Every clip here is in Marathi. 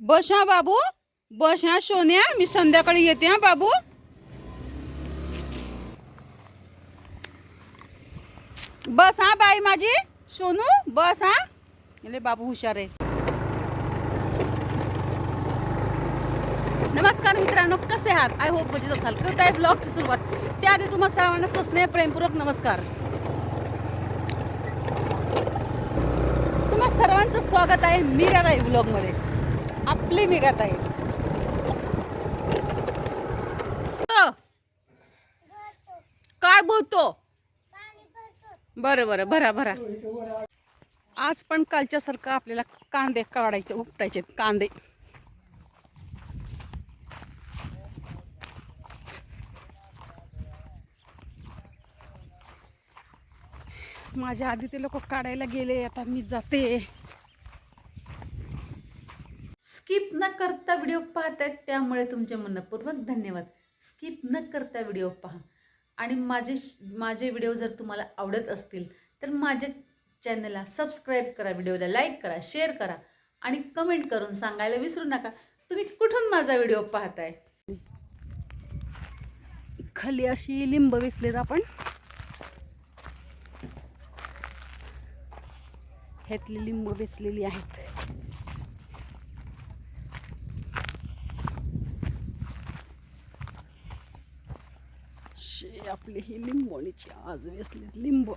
बस हा बाबू. बस हा सोन्या. मी संध्याकाळी येते हा बाबू. बस हा बाई माझी. सोनू बस हा. ले बाबू हुशार आहे. नमस्कार मित्रांनो कसे आहात? आय होप मजेत असाल. करत आहे ब्लॉगची सुरुवात. त्याआधी तुम्हा सर्वांना सस्नेह प्रेमपूर्वक नमस्कार. तुम्हा सर्वांचं स्वागत आहे मी मीराताई ब्लॉगमध्ये आपले निघत आहे. हो. काय बोलतो? बरं बरं भरा भरा. आज पण कालच्या सारखं आपल्याला कांदे काढायचे उपटायचे कांदे. माझ्या आधी ते लोक काढायला गेले आता मी जाते. स्किप न करता व्हिडिओ पाहतायत त्यामुळे तुमचे मनपूर्वक धन्यवाद. स्किप न करता व्हिडिओ पहा. आणि माझे माझे व्हिडिओ जर तुम्हाला आवडत असतील तर माझ्या चॅनलला सबस्क्राईब करा व्हिडिओला लाईक करा शेअर करा आणि कमेंट करून सांगायला विसरू नका. तुम्ही कुठून माझा व्हिडिओ पाहताय? खाली अशी लिंब वेचलेत आपण. ह्यातली लिंब वेचलेली आहेत. आपली ही लिंबोणीची आज वेसलीत लिंब.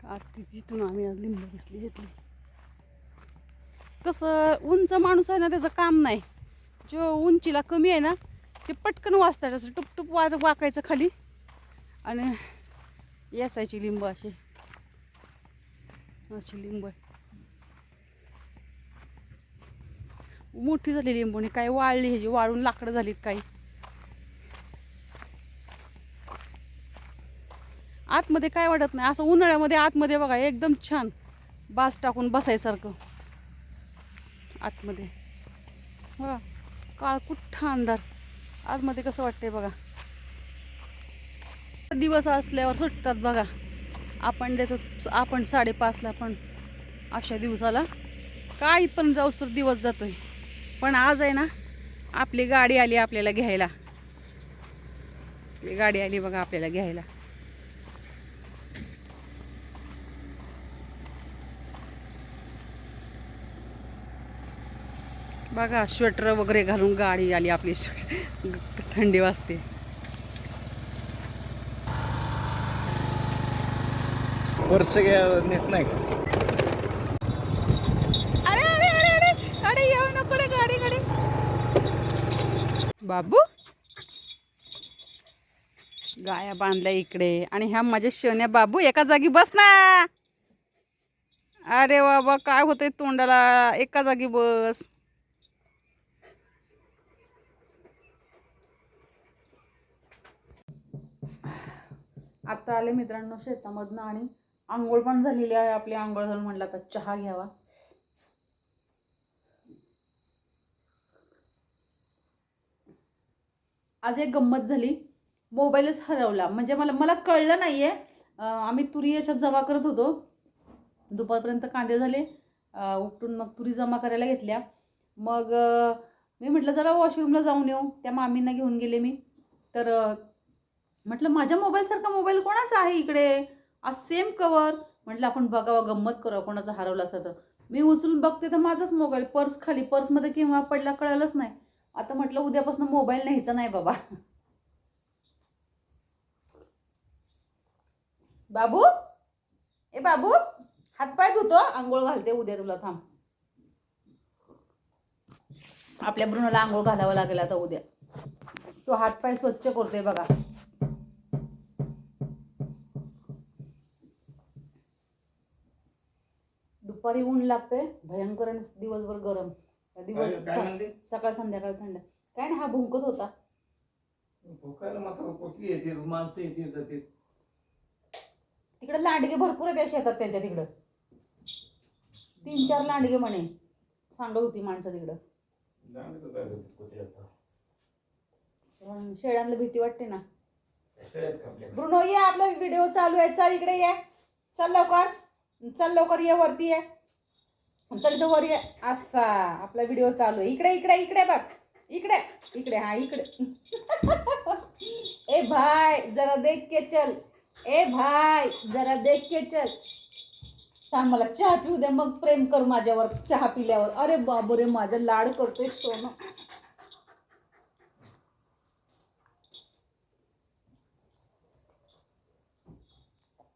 का तिथून आम्ही आज लिंब वेचली घेतली. कसं उंच माणूस आहे ना त्याचं काम नाही. जो उंचीला कमी आहे ना ते पटकन वाचतात. असं टुपटुप वाज वाकायचं खाली. आणि याचायची लिंब अशी. अशी लिंब आहे. मोठी झाली लिंबोणी काय वाळली ह्याची वाळून लाकडं झालीत काही. आतमध्ये काय वाटत नाही असं उन्हाळ्यामध्ये आतमध्ये बघा एकदम छान. बास टाकून बसायसारखं. आतमध्ये. बघा काळ कुठ्ठा अंधार. आतमध्ये कसं वाटतंय बघा. दिवस असल्यावर सुटतात बघा. आपण देतो आपण साडेपाचला पण अशा दिवसाला. काय इथपर्यंत जाऊस तर दिवस जातोय. पण आज आहे ना आपली गाडी आली आपल्याला घ्यायला. आपली गाडी आली बघा आपल्याला घ्यायला. बघा स्वेटर वगैरे घालून गाडी आली आपली. स्वेटर थंडी वाजते. वर्ष नेत नाही का? अरे अरे अरे अरे अरे येऊ नको रे गाडी गाडी. बाबू? गाया बांधल्या इकडे. आणि ह्या माझ्या शेवण्या बाबू एका जागी बस ना. अरे बाबा काय होतंय तोंडाला? एका जागी बस. आता आले मित्रांनो शेतामधनं आणि आंघोळ पण झालेली आहे आपली आंघोळ झालं म्हटलं आता चहा घ्यावा. आज एक गंमत झाली. मोबाईलच हरवला. म्हणजे मला मला कळलं नाही आहे आम्ही तुरी याच्यात जमा करत होतो. दुपारपर्यंत कांदे झाले. उपटून मग तुरी जमा करायला घेतल्या. मग मी म्हटलं जरा वॉशरूमला जाऊन येऊ. त्या मामींना घेऊन गेले मी. तर म्हटलं माझ्या मोबाईलसारखा मोबाईल कोणाचा आहे इकडे? आज सेम कवर म्हटलं आपण बघावं गंमत करू कोणाचा हरवला असं तर. मी उचलून बघते तर माझाच मोबाईल पर्स खाली पर्समध्ये केव्हा पडला कळलंच नाही. आता म्हटलं उद्यापासून मोबाईल न्यायचा नाही बाबा. बाबू? ए बाबू हातपाय धुतो आंघोळ घालते उद्या तुला थांब. आपल्या ब्रुणाला आंघोळ घालावं लागेल आता उद्या. तो हातपाय स्वच्छ करतोय बघा. दुपारी ऊन लागते भयंकर आणि दिवसभर गरम. दिवस काय- काय म्हणली? स- सकाळ संध्याकाळ थंड. काय नाही हा भुंकत होता. भोकायला मात्र पोचली येते? माणसं येते जाते. तिकडे लांडगे भरपूर आहेत या शेतात त्यांच्या तिकडं. तीन चार लांडगे म्हणे. सांगत होती माणसं तिकडं. पण शेळ्यांना भीती वाटते ना. शेळ्यात कापल्या ब्रुनो ये आपला व्हिडिओ चालू आहे. चल इकडे ये. चल लवकर. चल लवकर ये वरती ये. चल इथं वर ये. असा आपला व्हिडिओ चालू आहे. इकडे इकडे इकडे बघ. इकडे. इकडे हा इकडे. ए भाई जरा देख के चल. ए भाई जरा देख के चल. सांग मला चहा पिऊ दे. मग प्रेम कर माझ्यावर चहा पिल्यावर. अरे बाबरे माझं लाड करतोय सोनं.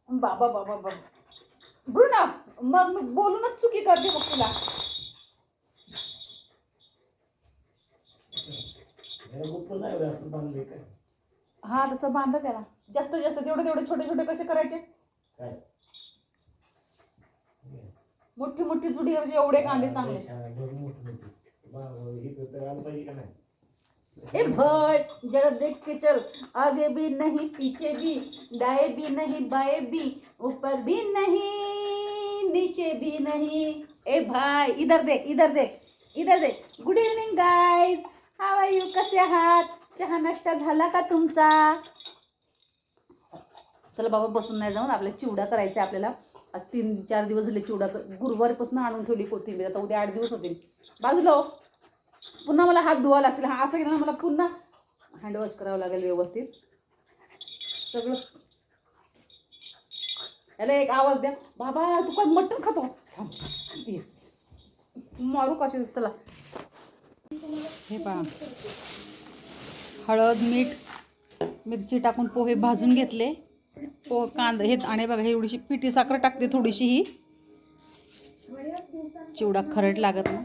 बाबा बाबा बाबा. ब्रुना मग मी बोलूनच चुकी करते मग तुला. हे हा तसं बांधा त्याला. जास्त जास्त तेवढे तेवढे छोटे छोटे कसे करायचे? मोठी मोठी जुडी करायची एवढे कांदे चांगले. ए भाई जरा देख के चल. आगे भी नहीं पीछे भी. दाएं भी नहीं बाएं भी. ऊपर भी नहीं. नीचे भी नहीं ए भाई इधर देख इधर देख इधर देख good evening guys how are you कसे आहात चहा नाश्ता झाला का तुमचा चला बाबा बसून नाही जाऊन आपल्याला चिवडा करायचा आपल्याला. आज तीन चार दिवस झाले चिवडा गुरुवारपासून आणून ठेवली कोथिंबीर. आता उद्या आठ दिवस होतील. बाजूला हो. पुन्हा मला हात धुवा लागतील. हा असं केलं ना मला पुन्हा हँडवॉश करावं लागेल व्यवस्थित. सगळं याला एक आवाज द्या. बाबा तू काय मटण खातो? थांब. मारू कशी चला. हे पहा. हळद मीठ मिरची टाकून पोहे भाजून घेतले. पो कांदा. हे आणि बघा हे एवढीशी पिठी साखर टाकते थोडीशी ही. चिवडा खरट लागत ना.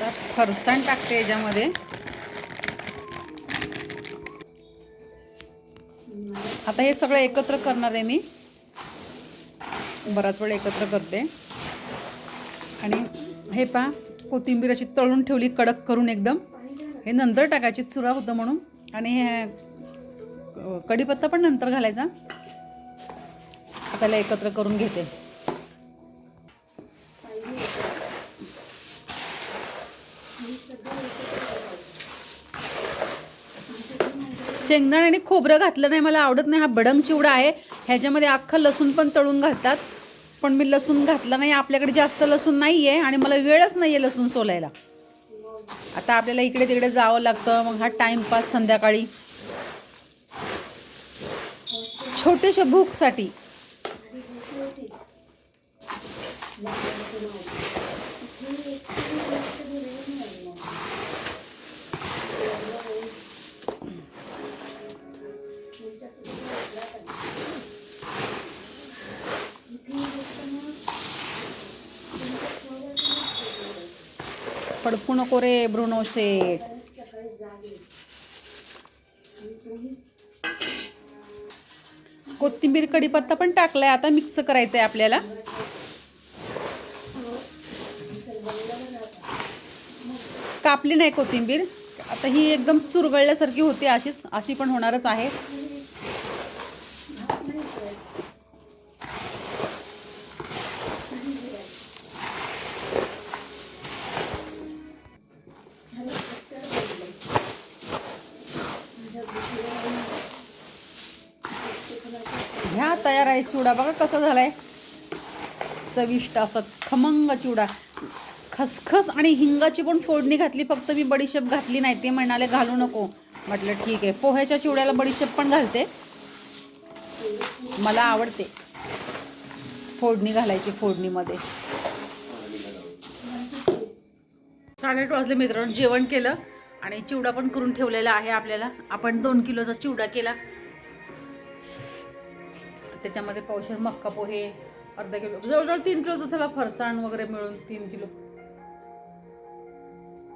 तर टाकते याच्यामध्ये. आता हे सगळं एकत्र करणार आहे मी. बराच वेळ एकत्र करते. आणि हे पहा कोथिंबीर अशी तळून ठेवली कडक करून एकदम. हे नंतर टाकायची चुरा होतं म्हणून. आणि हे कढीपत्ता पण नंतर घालायचा. त्याला एकत्र करून घेते. शेंगदाणे आणि खोबरं घातलं नाही मला आवडत नाही. हा बडंग चिवडा आहे. ह्याच्यामध्ये अख्खं लसूण पण तळून घालतात. पण मी लसूण घातला नाही. आपल्याकडे जास्त लसूण नाही आहे आणि मला वेळच नाही आहे लसूण सोलायला. आता आपल्याला इकडे तिकडे जावं लागतं. मग हा टाईमपास संध्याकाळी. छोट्याशा भूकसाठी. पडकू नको रे ब्रुनो शेट कोथिंबीर कढीपत्ता पण टाकलाय आता मिक्स करायचं आहे आपल्याला. कापली नाही कोथिंबीर. आता ही एकदम चुरगळल्यासारखी होती अशीच अशी पण होणारच आहे. आहे चिवडा बघा कसा झालाय. चविष्ट असा खमंग चिवडा खसखस आणि हिंगाची पण फोडणी घातली. फक्त मी बडीशेप घातली नाही. ते म्हणाले घालू नको. म्हटलं ठीक आहे. पोह्याच्या चिवड्याला बडीशेप पण घालते. मला आवडते. फोडणी घालायची फोडणीमध्ये. साडेआठ वाजले मित्रांनो. जेवण केलं आणि चिवडा पण करून ठेवलेला आहे आपल्याला. आपण दोन किलोचा चिवडा केला. त्याच्यामध्ये पावशेर मक्का पोहे अर्धा किलो जवळजवळ तीन किलोचं त्याला फरसाण वगैरे मिळून तीन किलो.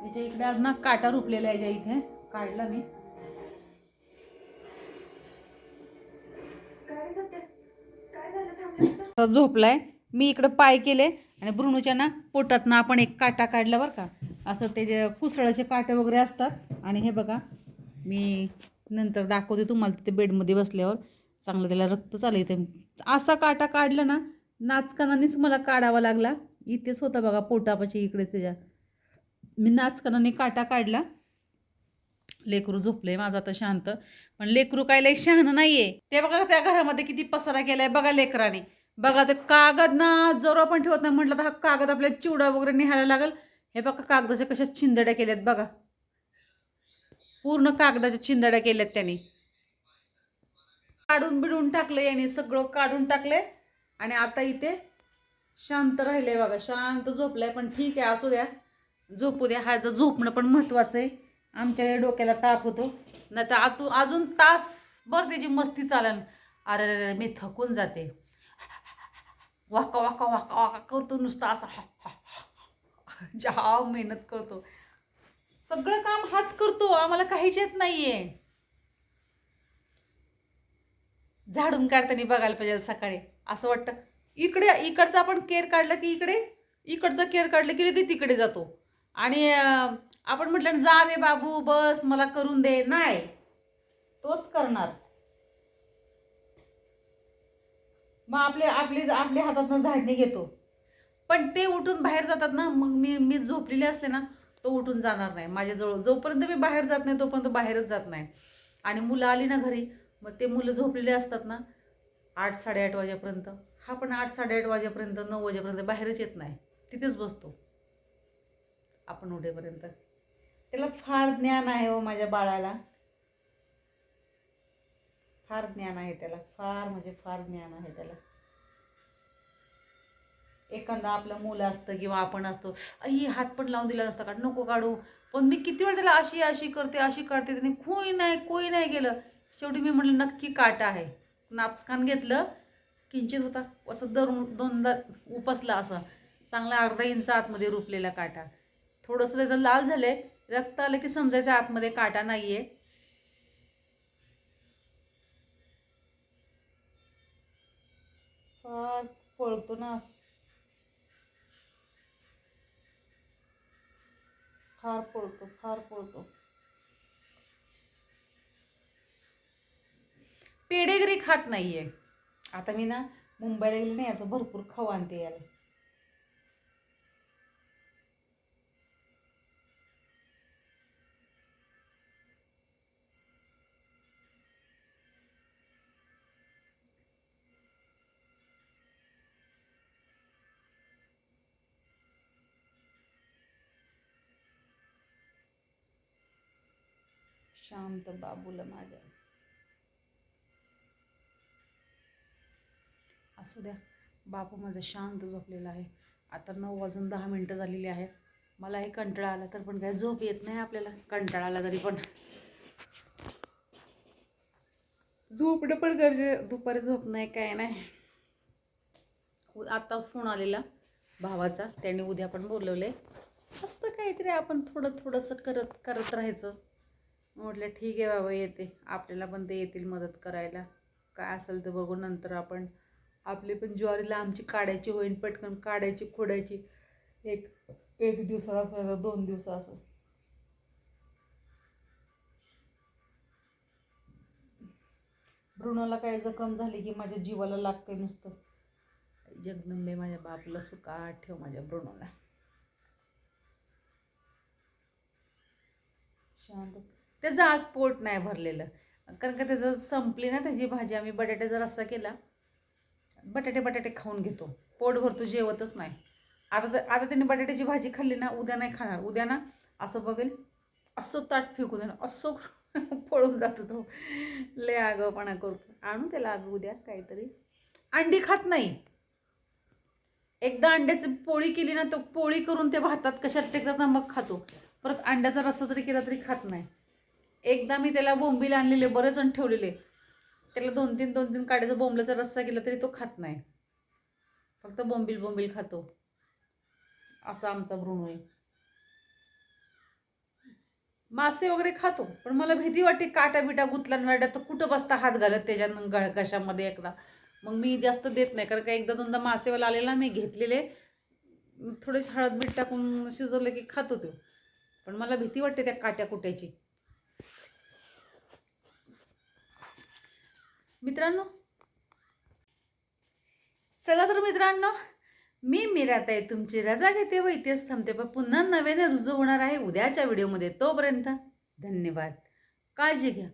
याच्या इकडे आज ना काटा रुपलेला आहे याच्या इथे. काढला मी. झोपलाय. मी इकडं पाय केले आणि ब्रुणूच्या ना पोटात ना आपण एक काटा काढला बरं का. असं ते जे कुसळाचे काटे वगैरे असतात. आणि हे बघा मी नंतर दाखवते तुम्हाला तिथे बेडमध्ये बसल्यावर. चांगलं त्याला रक्त चालू इथे असा काटा काढला ना नाचकानानेच मला काढावा लागला. इथेच होता बघा पोटापाची इकडे त्याच्या. मी नाचकानाने काटा काढला. लेकरू झोपलंय माझं आता शांत. पण लेकरू काय लय शहाणं नाहीये. ते बघा त्या घरामध्ये किती पसारा केलाय बघा लेकराने. बघा ते कागद ना जोरा आपण ठेवत नाही. म्हटलं तर हा कागद आपल्याला चिवडा वगैरे निहायला लागल. हे बघा कागदाच्या कशा चिंदड्या केल्यात बघा. पूर्ण कागदाच्या चिंदड्या केल्यात त्याने. काढून बिडून टाकलं याने सगळं काढून टाकले आणि आता इथे शांत राहिले बघा शांत झोपलाय पण ठीक आहे असू द्या. झोपू द्या ह्याचं झोपणं पण महत्वाचं आहे. आमच्या डोक्याला ताप होतो. नाही तर आतू अजून तासभर त्याची मस्ती चालेल अरे अरे अरे, मी थकून जाते. वाका वाका वाका वाका करतो नुसता असा. जाम मेहनत करतो. सगळं काम हाच करतो. आम्हाला काहीच येत नाही आहे झाडून काढताना बघायला पाहिजे सकाळी. असं वाटतं. इकडे इकडचं आपण केअर काढलं की इकडे इकडचं केअर काढलं की लगेच तिकडे जातो. आणि आपण म्हटलं जा रे बाबू बस मला करून दे. नाही. तोच करणार. मग आपले आपले आपल्या हातातनं झाडणे घेतो. पण ते उठून बाहेर जातात ना मग मी मी झोपलेले असते ना तो उठून जाणार नाही. माझ्याजवळ जोपर्यंत मी बाहेर जात नाही तोपर्यंत बाहेरच जात नाही. आणि मुलं आली ना घरी मग ते मुलं झोपलेले असतात ना आठ साडेआठ वाजेपर्यंत. हा पण आठ साडेआठ वाजेपर्यंत नऊ वाजेपर्यंत बाहेरच येत नाही. तिथेच बसतो. आपण उठेपर्यंत. त्याला फार ज्ञान आहे हो माझ्या बाळाला. फार ज्ञान आहे त्याला. फार म्हणजे फार ज्ञान आहे त्याला. एखादा आपलं मुलं असतं किंवा आपण असतो आई हात पण लावून दिला नसता काढ नको काढू. पण मी किती वेळ त्याला अशी अशी करते अशी काढते त्याने कोई नाही कोई नाही गेलं शेवटी मी म्हटलं नक्की काटा आहे. नाचकान घेतलं किंचित होता असं धरून दोनदा उपसला असं. चांगला अर्धा इंच आतमध्ये रुपलेला काटा. थोडंसं त्याचं लाल झालंय रक्त आलं की समजायचं आतमध्ये काटा नाहीये. फार पळतो ना. फार पळतो फार पळतो. पेडेगिरी खात नाही आहे आता मी ना मुंबईला गेले नाही याचं भरपूर खाऊ आणते याला. शांत बाबूला माझ्या. असू द्या. बापू माझं शांत झोपलेला आहे. आता नऊ वाजून दहा मिनटं झालेली आहेत. मलाही कंटाळा आला तर पण काय झोप येत नाही आपल्याला. कंटाळा आला तरी पण. झोपणं पण गरजे दुपारी झोप नाही काय नाही. आत्ताच फोन आलेला भावाचा. त्याने उद्या पण बोलवले मस्त काहीतरी आपण थोडं थोडंसं करत करत राहायचं. म्हटलं ठीक आहे बाबा येते. आपल्याला पण ते येतील मदत करायला. काय असेल ते बघू नंतर आपण. आपली पण ज्वारीला आमची काढायची होईल पटकन काढायची खोडायची. एक एक दिवसात असो दोन दिवसात असो. भ्रूणाला काय जखम झाली की माझ्या जीवाला लागते नुसतं. जगदंबे माझ्या बापला सुकाट ठेव माझ्या भ्रूणाला. शांत. त्याचं आज पोट नाही भरलेलं. कारण का त्याचं संपली ना त्याची भाजी. आम्ही बटाट्याचा रस्सा केला. बटाटे बटाटे खाऊन घेतो. पोट भरतो जेवतच नाही. आता तर आता त्याने बटाट्याची भाजी खाल्ली ना उद्या नाही खाणार. उद्या ना असं बघेल असं ताट फेकून देणार असं पळून जातो तो. लय आगाऊपणा करतो. आणू त्याला आग उद्या काहीतरी. अंडी खात नाही. एकदा अंड्याची पोळी केली ना तर पोळी करून ते भातात कशात टेकतात ना मग खातो. परत अंड्याचा रस्सा जरी केला तरी खात नाही. एकदा मी त्याला बोंबील आणलेले बरेच जण ठेवलेले. त्याला दोन तीन दोन तीन काड्याचा बोंबल्याचा रस्सा केला तरी तो खात नाही. फक्त बोंबील बोंबील खातो. असा आमचा भ्रूण आहे मासे वगैरे खातो पण मला भीती वाटते काटा बिटा गुतला नरड्या तर कुठं बसता हात घालत त्याच्या गळ घशामध्ये एकदा. मग मी जास्त देत नाही कारण का एकदा दोनदा मासेवाला आलेला मी घेतलेले थोडेसे हळद मीठ टाकून शिजवलं की खातो तो. पण मला भीती वाटते त्या काट्या कुट्याची. मित्रांनो? चला तर मित्रांनो मी मीराताई तुमची रजा घेते व इतिहास थांबते पण पुन्हा नव्याने रुजू होणार आहे उद्याच्या व्हिडिओमध्ये. तोपर्यंत धन्यवाद. काळजी घ्या.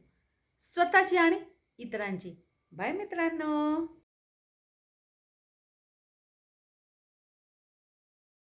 स्वतःची आणि इतरांची. बाय मित्रांनो.